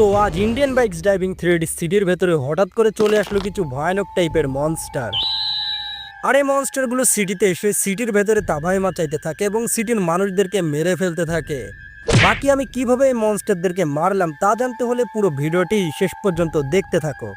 তো আজ Indian bikes driving three D সিটির ভেতরে হঠাৎ করে চলে আসলো কিছু ভয়ানক টাইপের মনস্টার আর এই মনস্টারগুলো সিটিতে এসে সিটির ভেতরে তাভাই মাচাইতে থাকে এবং সিটির মানুষদেরকে মেরে ফেলতে থাকে। বাকি আমি কীভাবে এই মনস্টারদেরকে মারলাম তা জানতে হলে পুরো ভিডিওটি শেষ পর্যন্ত দেখতে থাকো।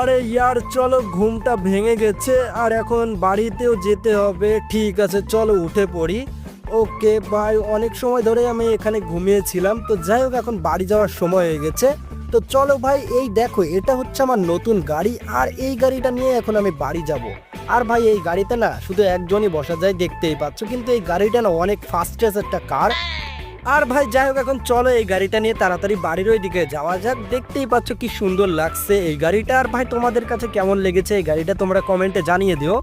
আরে ইয়ার, চলো ঘুমটা ভেঙে গেছে, আর এখন বাড়িতেও যেতে হবে। ঠিক আছে, চলো উঠে পড়ি। ওকে, ভাই, অনেক সময় ধরে আমি এখানে ঘুমিয়েছিলাম। তো যাই হোক, এখন বাড়ি যাওয়ার সময় হয়ে গেছে। তো চলো ভাই, এই দেখো, এটা হচ্ছে আমার নতুন গাড়ি আর এই গাড়িটা নিয়ে এখন আমি বাড়ি যাব। আর ভাই, এই গাড়িতে না শুধু একজনই বসা যায়, দেখতেই পাচ্ছ। কিন্তু এই গাড়িটা না অনেক ফাস্টেস্ট একটা কার আর ভাই, যাই হোক, এখন চলো এই গাড়িটা নিয়ে তাড়াতাড়ি বাড়ির ওই দিকে যাওয়া যাক। দেখতেই পাচ্ছ কি সুন্দর লাগছে এই গাড়িটা। আর ভাই, তোমাদের কাছে কেমন লেগেছে এই গাড়িটা তোমরা কমেন্টে জানিয়ে দিও।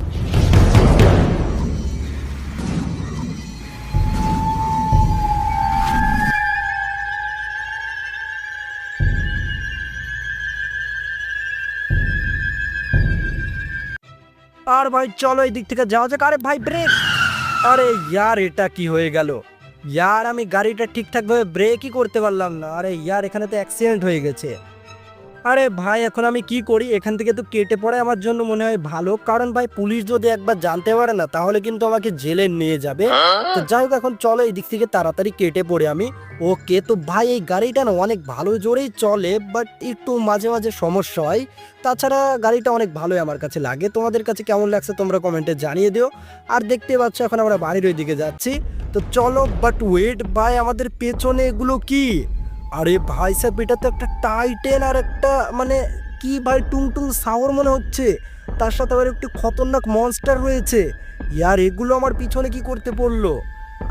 আর ভাই, চলো এই দিক থেকে যাওয়া যাক। আরে ভাই ব্রেক আরে ইয়ার, এটা কি হয়ে গেল? ইয়ার, আমি গাড়িটা ঠিকঠাকভাবে ব্রেকই করতে পারলাম না। আরে ইয়ার, এখানে তো অ্যাক্সিডেন্ট হয়ে গেছে। আরে ভাই, এখন আমি কি করি? এখান থেকে তো কেটে পড়ে আমার জন্য মনে হয় ভালো। কারণ ভাই, পুলিশ যদি একবার জানতে পারে না, তাহলে কিন্তু আমাকে জেলে নিয়ে যাবে। তো যাই হোক, এখন চলো এই দিক থেকে তাড়াতাড়ি কেটে পড়ে আমি। ওকে, তো ভাই, এই গাড়িটা না অনেক ভালো জোরেই চলে বাট একটু মাঝে মাঝে সমস্যা হয়। তাছাড়া গাড়িটা অনেক ভালোই আমার কাছে লাগে। তোমাদের কাছে কেমন লাগছে তোমরা কমেন্টে জানিয়ে দিও। আর দেখতে পাচ্ছ, এখন আমরা বাড়ির ওই দিকে যাচ্ছি। তো চলো বাট ওয়েট ভাই, আমাদের পেছনে এগুলো কি? আরে ভাই সাহেব, এটা তো একটা টাইটেন আর একটা মানে কি ভাই টুং টুং সাওয়ার মনে হচ্ছে। তার সাথে আবার একটু খতরনাক মনস্টার রয়েছে ইয়ার, এগুলো আমার পিছনে কি করতে পড়ল?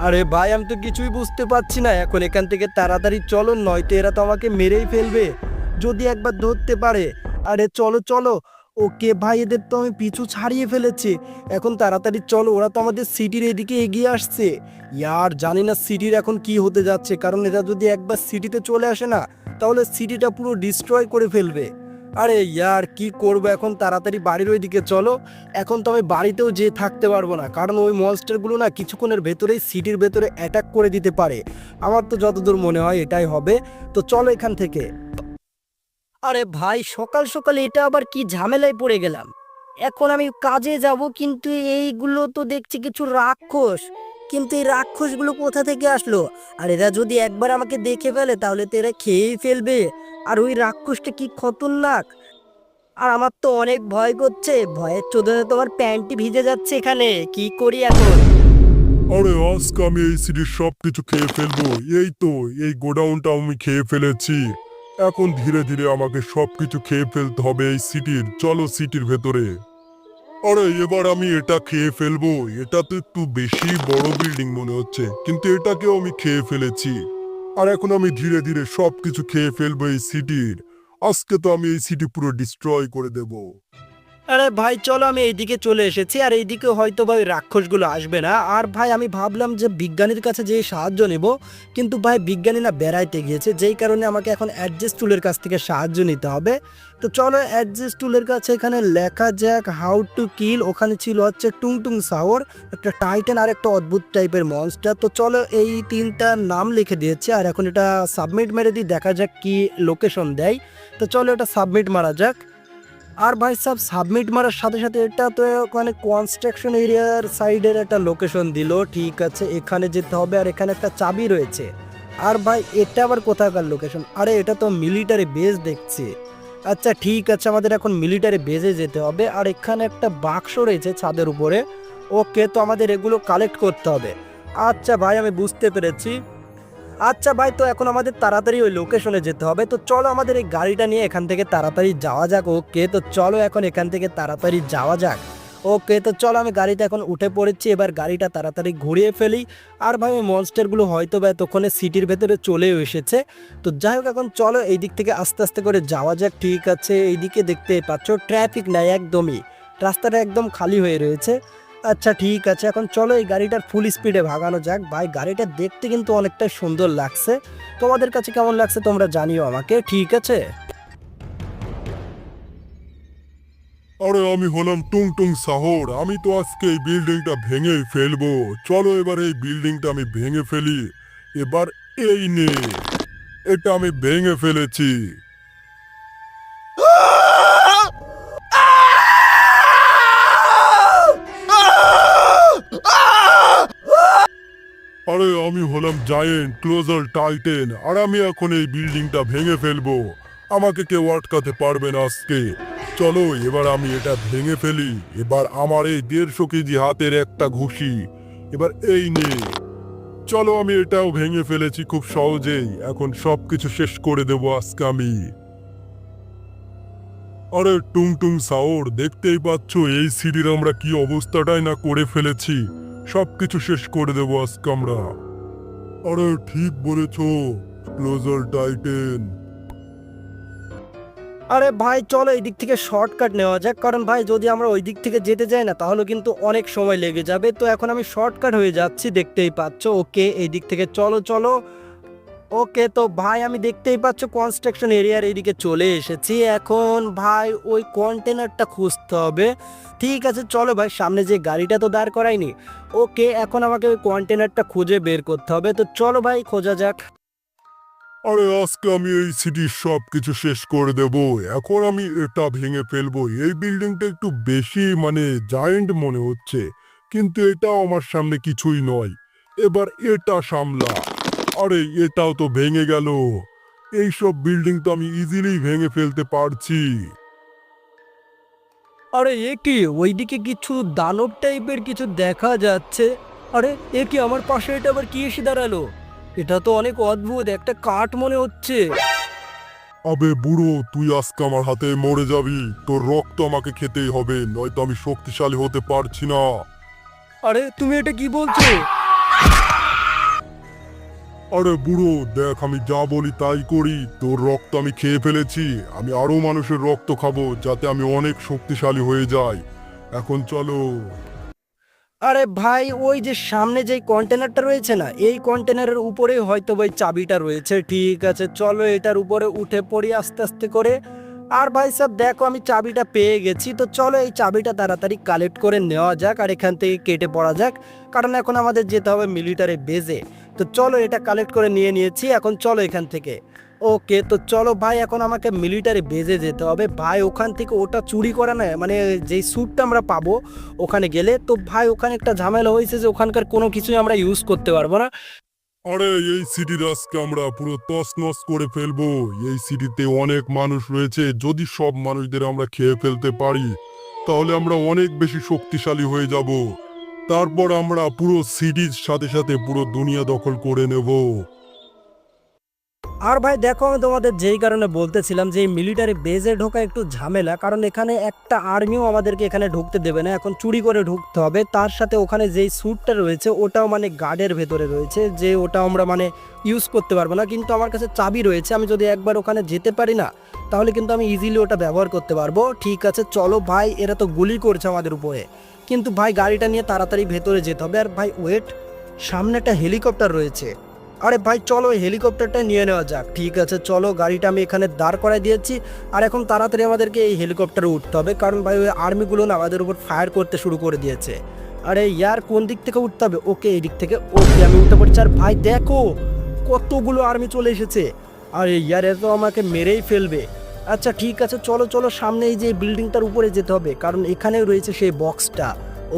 আরে ভাই, আমি তো কিছুই বুঝতে পারছি না। এখন এখান থেকে তাড়াতাড়ি চলো, নয়তো এরা তো আমাকে মেরেই ফেলবে। যদি একবার ধরতে পারে, আরে চলো চলো ওকে ভাই, এদের তো আমি পিছু ছাড়িয়ে ফেলেছি। এখন তাড়াতাড়ি চলো, ওরা তো আমাদের সিটির এদিকে এগিয়ে আসছে। ইয়ার, জানি না সিটির এখন কি হতে যাচ্ছে, কারণ এরা যদি একবার সিটিতে চলে আসে না, তাহলে সিটিটা পুরো ডিস্ট্রয় করে ফেলবে। আরে ইয়ার, কি করব এখন? তাড়াতাড়ি বাড়ির ওই দিকে চলো। এখন তো আমি বাড়িতেও যেয়ে থাকতে পারব না, কারণ ওই মনস্টারগুলো না কিছুক্ষণের ভেতরেই সিটির ভেতরে অ্যাটাক করে দিতে পারে। আমার তো যতদূর মনে হয় এটাই হবে। তো চলো এখান থেকে। আরে ভাই, সকাল সকাল এটা আবার কি ঝামেলায় পড়ে গেলাম। এখন আমি কাজে যাব, কিন্তু এইগুলো তো দেখছি কিছু রাক্ষস। কিন্তু এই রাক্ষসগুলো কোথা থেকে আসলো? আর এরা যদি একবার আমাকে দেখে ফেলে, তাহলে তো এরা খেয়েই ফেলবে। আর ওই রাক্ষসটা কি খতরনাক? আর আমার তো অনেক ভয় করছে। ভয়ের চোদনে তোমার প্যান্টটি ভিজে যাচ্ছে এখানে। কি করি এখন? আরে, আজকে আমি এই সিটির সব কিছু খেয়ে ফেলব। এই তো, এই গোডাউনটা আমি খেয়ে ফেলেছি। এখন ধীরে ধীরে আমাকে সবকিছু খেয়ে ফেলতে হবে এই সিটির। চলো সিটির ভেতরে। আরে, এবার আমি এটা খেয়ে ফেলব। এটা তো একটু বেশি বড় বিল্ডিং মনে হচ্ছে, কিন্তু এটাকেও আমি খেয়ে ফেলেছি। আর এখন আমি ধীরে ধীরে সবকিছু খেয়ে ফেলব এই সিটির। আজকে তো আমি এই সিটি পুরো ডিস্ট্রয় করে দেবো। আরে ভাই, চলো আমি এইদিকে চলে এসেছি, আর এইদিকে হয়তো ভাই রাক্ষসগুলো আসবে না। আর ভাই, আমি ভাবলাম যে বিজ্ঞানীর কাছে যে সাহায্য নেব, কিন্তু ভাই বিজ্ঞানী না বেড়াইতে গিয়েছে, যেই কারণে আমাকে এখন অ্যাডজাস্ট টুলের কাছ থেকে সাহায্য নিতে হবে। তো চলো অ্যাডজাস্ট টুলের কাছে এখানে লেখা যাক হাউ টু কিল ওখানে ছিল হচ্ছে টুং টুং সাওয়ার একটা টাইটান আর একটা অদ্ভুত টাইপের মনস্টার তো চলো এই তিনটা নাম লিখে দিয়েছে, আর এখন এটা সাবমিট মেরে দিই, দেখা যাক কি লোকেশন দেয়। তো চলো এটা সাবমিট মারা যাক। আর ভাই সব সাবমিট মারার সাথে সাথে এটা তো মানে কনস্ট্রাকশন এরিয়ার সাইডের একটা লোকেশন দিল, ঠিক আছে, এখানে যেতে হবে আর এখানে একটা চাবি রয়েছে। আর ভাই এটা আবার কোথাকার লোকেশন আরে এটা তো মিলিটারি বেস দেখছি। আচ্ছা ঠিক আছে, আমাদের এখন মিলিটারি বেজে যেতে হবে। আর এখানে একটা বাক্স রয়েছে ছাদের উপরে। ওকে, তো আমাদের এগুলো কালেক্ট করতে হবে। আচ্ছা ভাই, আমি বুঝতে পেরেছি। আচ্ছা ভাই, তো এখন আমাদের তাড়াতাড়ি ওই লোকেশনে যেতে হবে। তো চলো আমাদের এই গাড়িটা নিয়ে এখান থেকে তাড়াতাড়ি যাওয়া যাক ওকে তো চলো এখন এখান থেকে তাড়াতাড়ি যাওয়া যাক ওকে তো চলো আমি গাড়িতে এখন উঠে পড়েছি। এবার গাড়িটা তাড়াতাড়ি ঘুরিয়ে ফেলি। আর ভাই মনস্টারগুলো হয়তো বা এতক্ষণে সিটির ভেতরে চলেও এসেছে। তো যাই হোক, এখন চলো এই দিক থেকে আস্তে আস্তে করে যাওয়া যাক। ঠিক আছে, এইদিকে দেখতে পাচ্ছ ট্রাফিক নাই একদমই। রাস্তাটা একদম খালি হয়ে রয়েছে। আচ্ছা ঠিক আছে। এখন চলো এই গাড়িটার ফুল স্পিডে ভাগানো যাক। ভাই, গাড়িটা দেখতে কিন্তু অনেকটা সুন্দর লাগছে। তোমাদের কাছে কেমন লাগছে তোমরা জানিও আমাকে, ঠিক আছে? আরে, আমি হলাম টুং টুং শহর আমি তো আজকে এই বিল্ডিংটা ভেঙে ফেলব। চলো এবার এই বিল্ডিংটা আমি ভেঙে ফেলি। এবার এই নে, এটা আমি ভেঙে ফেলেছি। আরে, আমি হলাম জায়েন্ট ক্লোজার টাইটেন আর আমি এখন এই বিল্ডিংটা ভেঙে ফেলব। আমাকে কেউ আটকাতে পারবে না আজকে। চলো, এবার আমি এটা ভেঙে ফেলি। এবার আমার এই দেড়শো কেজি হাতের একটা ঘুষি। এবার এই নে চলো, আমি এটাও ভেঙে ফেলেছি খুব সহজেই। এখন সবকিছু শেষ করে দেবো আজকে আমি। আরে টুং টুং সাওর, দেখতেই পাচ্ছ এই সিঁড়ির আমরা কি অবস্থাটাই না করে ফেলেছি। সবকিছু শেষ করে দেবো আজকে আমরা। আরে, ঠিক বলেছ ক্লোজার টাইটেন আরে ভাই, চলো এই দিক থেকে শর্টকাট নেওয়া যাক, কারণ ভাই, যদি আমরা ওই দিক থেকে যেতে যাই না, তাহলে কিন্তু অনেক সময় লেগে যাবে। তো এখন আমি শর্টকাট হয়ে যাচ্ছি, দেখতেই পাচ্ছ। ওকে, এই দিক থেকে চলো চলো। ওকে, তো ভাই, আমি দেখতেই পাচ্ছ কনস্ট্রাকশন এরিয়ার এদিকে চলে এসেছি। এখন ভাই, ওই কন্টেনারটা খুঁজতে হবে। ঠিক আছে, চলো ভাই, সামনে যে গাড়িটা তো দাঁড় করাইনি ওকে, এখন আমাকে ওই কন্টেনারটা খুঁজে বের করতে হবে। তো চলো ভাই, খোঁজা যাক। আরে, আজকে আমি এই সিটির সব কিছু শেষ করে দেব। এখন আমি এটা ভেঙে ফেলব। এই বিল্ডিংটা একটু বেশি মানে জায়েন্ট মনে হচ্ছে। কিন্তু এটাও আমার সামনে কিছুই নয়। এবার এটা সামলা। আরে এটাও তো ভেঙে গেল। এইসব বিল্ডিং তো আমি ইজিলি ভেঙে ফেলতে পারছি। আরে এ কি? ওইদিকে কিছু দানব টাইপের কিছু দেখা যাচ্ছে। আরে এ কি আমার পাশে এটা আবার কি এসে দাঁড়াল? এটা তো অনেক অদ্ভুত একটা কাঠ মনে হচ্ছে। আবে বুড়ো তুই আজকে আমার হাতে মরে যাবি। তোর রক্ত আমাকে খেতেই হবে নয়তো আমি শক্তিশালী হতে পারছি না। আরে তুমি এটা কি বলছো? আরে বুড়ো, দেখ আমি যা বলি তাই করি। তোর রক্ত আমি খেয়ে ফেলেছি। আমি আরও মানুষের রক্ত খাব, যাতে আমি অনেক শক্তিশালী হয়ে যাই। এখন চলো। আরে ভাই, ওই যে সামনে যে কন্টেনারটা রয়েছে না, এই কন্টেনারের উপরেই হয়তো ওই চাবিটা রয়েছে। ঠিক আছে, চলো এটার উপরে উঠে পড়ি আস্তে আস্তে করে। আর ভাই সব, দেখো আমি চাবিটা পেয়ে গেছি। তো চলো এই চাবিটা তাড়াতাড়ি কালেক্ট করে নেওয়া যাক, আর এখান থেকে কেটে পড়া যাক। কারণ এখন আমাদের যেতে হবে মিলিটারি বেজে তো চলো এটা কালেক্ট করে নিয়ে নিয়েছি, এখন চলো এখান থেকে। ওকে, তো চলো ভাই, এখন আমাকে মিলিটারি বেজে যেতে হবে। ভাই, ওখান থেকে ওটা চুরি করা না মানে যেই স্যুটটা আমরা পাবো ওখানে গেলে, তো ভাই, ওখানে একটা ঝামেলা হয়েছে যে ওখানকার কোনো কিছুই আমরা ইউজ করতে পারব না। আরে, এই সিটির আজকে আমরা পুরো তস নস করে ফেলব। এই সিটিতে অনেক মানুষ রয়েছে, যদি সব মানুষদের আমরা খেয়ে ফেলতে পারি, তাহলে আমরা অনেক বেশি শক্তিশালী হয়ে যাব। তারপর আমরা পুরো সিটির সাথে সাথে পুরো দুনিয়া দখল করে নেব। আর ভাই, দেখো আমি তোমাদের যেই কারণে বলতেছিলাম যে এই মিলিটারি বেজে ঢোকা একটু ঝামেলা, কারণ এখানে একটা আর্মিও আমাদেরকে এখানে ঢুকতে দেবে না, এখন চুরি করে ঢুকতে হবে। তার সাথে ওখানে যেই স্যুটটা রয়েছে, ওটাও মানে গার্ডের ভেতরে রয়েছে, যে ওটা আমরা মানে ইউজ করতে পারব না। কিন্তু আমার কাছে চাবি রয়েছে, আমি যদি একবার ওখানে যেতে পারি না, তাহলে কিন্তু আমি ইজিলি ওটা ব্যবহার করতে পারব। ঠিক আছে, চলো ভাই, এরা তো গুলি করছে আমাদের উপরে। কিন্তু ভাই গাড়িটা নিয়ে তাড়াতাড়ি ভেতরে যেতে হবে। আর ভাই ওয়েট সামনে একটা হেলিকপ্টার রয়েছে। আরে ভাই, চলো হেলিকপ্টারটা নিয়ে নেওয়া যাক। ঠিক আছে, চলো, গাড়িটা আমি এখানে দাঁড় করাই দিয়েছি। আর এখন তাড়াতাড়ি আমাদেরকে এই হেলিকপ্টারে উঠতে হবে। কারণ ভাই, ওই আর্মিগুলো না আমাদের উপর ফায়ার করতে শুরু করে দিয়েছে। আরে ইয়ার, কোন দিক থেকে উঠতে হবে? ওকে, এই দিক থেকে। ওকে, আমি উঠতে পারছি। আর ভাই, দেখো, কতগুলো আর্মি চলে এসেছে। আর ইয়ার এ তো আমাকে মেরেই ফেলবে। আচ্ছা ঠিক আছে, চলো চলো, সামনে এই যে বিল্ডিংটার উপরে যেতে হবে, কারণ এখানেও রয়েছে সেই বক্সটা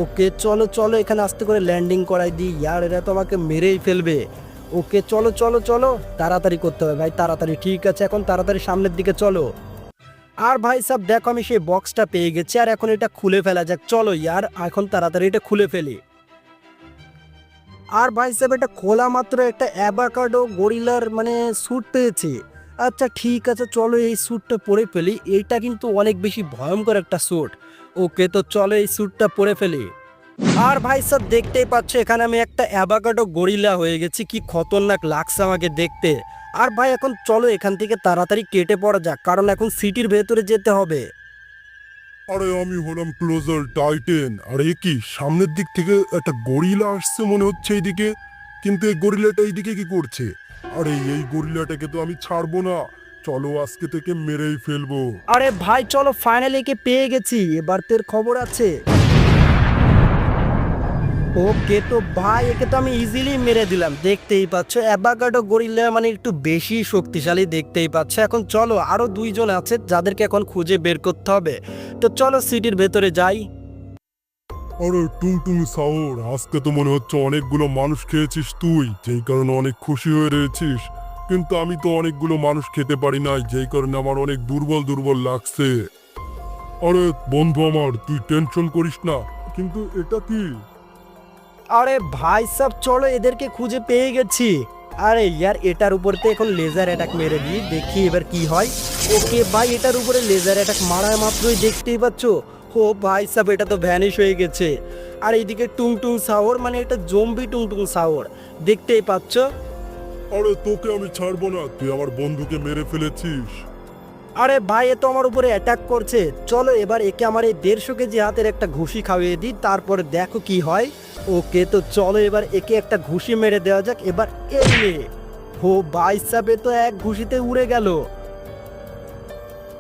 ওকে, চলো চলো, এখানে আস্তে করে ল্যান্ডিং করাই দিই। ইয়ার, এরা তো আমাকে মেরেই ফেলবে। ওকে, চলো চলো চলো, তাড়াতাড়ি করতে হবে ভাই, তাড়াতাড়ি, ঠিক আছে, এখন তাড়াতাড়ি সামনের দিকে চলো। আর ভাই, সব, দেখো, আমি সেই বক্সটা পেয়ে গেছি, আর এখন এটা খুলে ফেলা যাক। চলো, ইয়ার, এখন তাড়াতাড়ি এটা খুলে ফেলি। আর ভাই সাহেব এটা খোলা মাত্র একটা অ্যাবাকাডো গরিলার মানে স্যুট পেয়েছি। আচ্ছা ঠিক আছে, চলো এই স্যুটটা পরে ফেলি। এইটা কিন্তু অনেক বেশি ভয়ঙ্কর একটা স্যুট। ওকে, তো চলো এই স্যুটটা পরে ফেলি। আর ভাই সব, দেখতেই পাচ্ছ, এখানে আমি একটা অ্যাবাকাডো গরিলা হয়ে গেছি। কি খতরনাক লাগছে আমাকে দেখতে। আর ভাই, এখন চলো এখান থেকে তাড়াতাড়ি কেটে পড়া যাক, কারণ এখন সিটির ভেতরে যেতে হবে। আরে, আমি হলাম ক্লোজার টাইটেন আর, এ কি, সামনের দিক থেকে একটা গরিলা আসছে মনে হচ্ছে এইদিকে? কিন্তু এই গরিলাটা এইদিকে কি করছে? আরে এই গরিলাটাকে তো আমি ছাড়বো না। চলো আজকে থেকে মেরেই ফেলব। আরে ভাই, চলো ফাইনালি একে পেয়ে গেছি। এবার তোর খবর আছে। ওকে তো ভাই, একে তো আমি ইজিলি মেরে দিলাম। দেখতেই পাচ্ছ অ্যাবাগাডো গরিল্লা মানে একটু বেশি শক্তিশালী দেখতেই পাচ্ছ। এখন চলো, আরও দুইজন আছে, যাদেরকে এখন খুঁজে বের করতে হবে। তো চলো সিটির ভেতরে যাই। আরে টুং টুং সাওর আজকে তো মনে হচ্ছে অনেকগুলো মানুষ খেয়েছিস তুই, যেই কারণে অনেক খুশি হয়ে রয়েছিস। কিন্তু আমি তো অনেকগুলো মানুষ খেতে পারি নাই, যেই কারণে আমার অনেক দুর্বল দুর্বল লাগছে। আরে বন্ধু আমার, তুই টেনশন করিস না, কিন্তু এটা কি? আরে ভাই সব, চলো এদেরকে খুঁজে পেয়ে গেছি। আরে ইয়ার, এটার উপর তো এখন লেজার অ্যাটাক মেরে দিই, দেখি এবার কি হয়। ওকে ভাই, এটার উপরে লেজার অ্যাটাক মারার মাত্রই দেখতেই পাচ্ছ। ও ভাই সব এটা তো ভ্যানিশ হয়ে গেছে। আর এইদিকে টুং টুং সাওর মানে এটা জম্বি টুং টুং সাওর দেখতেই পাচ্ছ? আরে তোকে আমি ছাড়বো না তুই আমার বন্ধুকে মেরে ফেলেছিস। আরে ভাই এ তো আমার উপরে অ্যাটাক করছে। চলো এবার একে আমার এই দেড়শো কেজি হাতের একটা ঘুষি খাইয়ে দিই তারপরে দেখো কি হয়। ওকে তো চলো এবার একে একটা ঘুষি মেরে দেওয়া যাক। এবার এ। ও ভাই সাহেব এ তো এক ঘুষিতে উড়ে গেল।